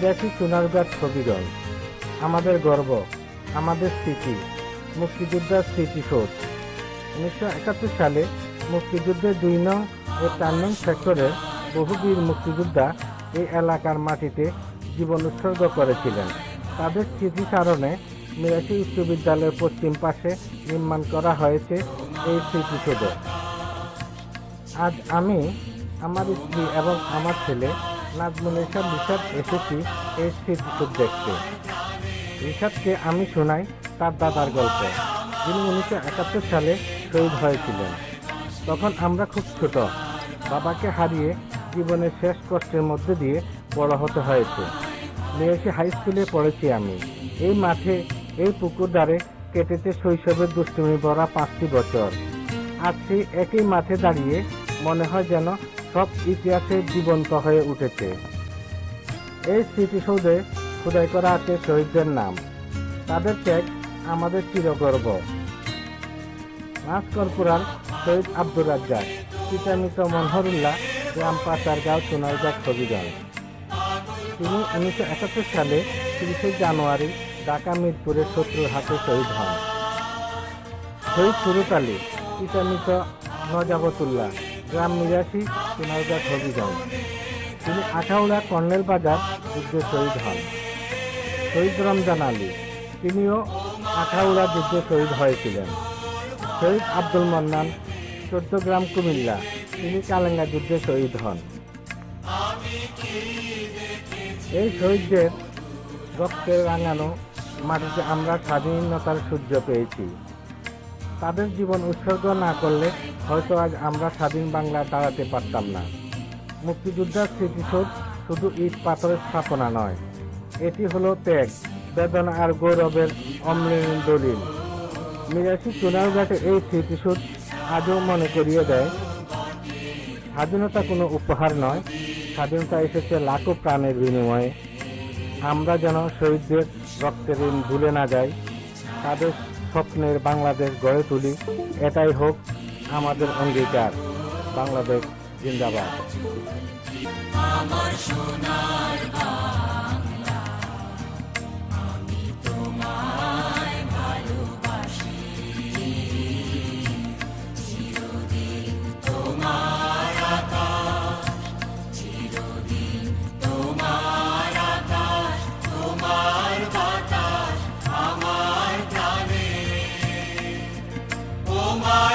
মিরাশি সোনারগাঁ ছবিগঞ্জ আমাদের গর্ব, আমাদের স্মৃতি, মুক্তিযোদ্ধার স্মৃতিসৌধ। উনিশশো একাত্তর সালে মুক্তিযুদ্ধের দুই নং ও চার নং সেক্টরের বহু বীর মুক্তিযোদ্ধা এই এলাকার মাটিতে জীবন উৎসর্গ করেছিলেন। তাদের স্মৃতিচারণে মিরাশি উচ্চ বিদ্যালয়ের পশ্চিম পাশে নির্মাণ করা হয়েছে এই স্মৃতিসৌধ। আজ আমি, আমার স্ত্রী এবং আমার ছেলে নাজমুল ইসলাম রিসাদ এসেছি এই স্মৃতিসৌধ দেখতে। রিসাদকে আমি শোনাই তার দাদার গল্প। যিনি উনিশশো একাত্তর সালে শহীদ হয়েছিলেন। তখন আমরা খুব ছোট। বাবাকে হারিয়ে জীবনের শেষ কষ্টের মধ্যে দিয়ে বড় হতে হয়েছে। মেয়েসি হাই স্কুলে পড়েছি আমি। এই মাঠে, এই পুকুর ধারে কেটেছে শৈশবের দুষ্টুমি ভরা পাঁচটি বছর। আজ সেই একই মাঠে দাঁড়িয়ে মনে হয় যেন সব ইতিহাসে জীবন্ত হয়ে উঠেছে। এই স্মৃতিসৌধে খোদাই করা আছে শহীদদের নাম। তাদের ত্যাগ আমাদের চিরগর্ব। মাস কর্পোরাল শহীদ আব্দুর রাজ্জাক পিতামিত মনোহরুল্লাহ, গ্রাম পাচারগাঁও সোনারগাঁ ছবিগঞ্জ তিনি উনিশশো একাত্তর সালে তিরিশে জানুয়ারি ঢাকা মিরপুরের শত্রুর হাতে শহীদ হন। শহীদ সুরত পিতামিত নজাবতুল্লাহ গ্রাম মিরাশি সোনারগাঁ হবিগঞ্জ তিনি আঠাউড়া কর্নেল বাজার যুদ্ধে শহীদ হন। শহীদ রমজান আলী, তিনিও আঠাউড়া যুদ্ধে শহীদ হয়েছিলেন। শহীদ আব্দুল মান্নান চোদ্দগ্রাম কুমিল্লা, তিনি কালেঙ্গা যুদ্ধে শহীদ হন। এই শহীদদের রক্তে রাঙানো মাটিতে আমরা স্বাধীনতার সূর্য পেয়েছি। তাদের জীবন উৎসর্গ না করলে হয়তো আজ আমরা স্বাধীন বাংলা দাঁড়াতে পারতাম না। মুক্তিযোদ্ধার স্মৃতিসৌধ শুধু ইট পাথরের স্থাপনা নয়, এটি হলো ত্যাগ, বেদনা আর গৌরবের অমলিন দলিল। মিরাশি চুনারঘাটে এই স্মৃতিসৌধ আজও মনে করিয়ে দেয়, স্বাধীনতা কোনো উপহার নয়, স্বাধীনতা এসেছে লাখো প্রাণের বিনিময়ে। আমরা যেন শহীদদের রক্তের ঋণ ভুলে না যাই, তাদের স্বপ্নের বাংলাদেশ গড়ে তুলি। এটাই হোক আমাদের অঙ্গীকার বাংলাদেশ জিন্দাবাদ। আমার সোনার my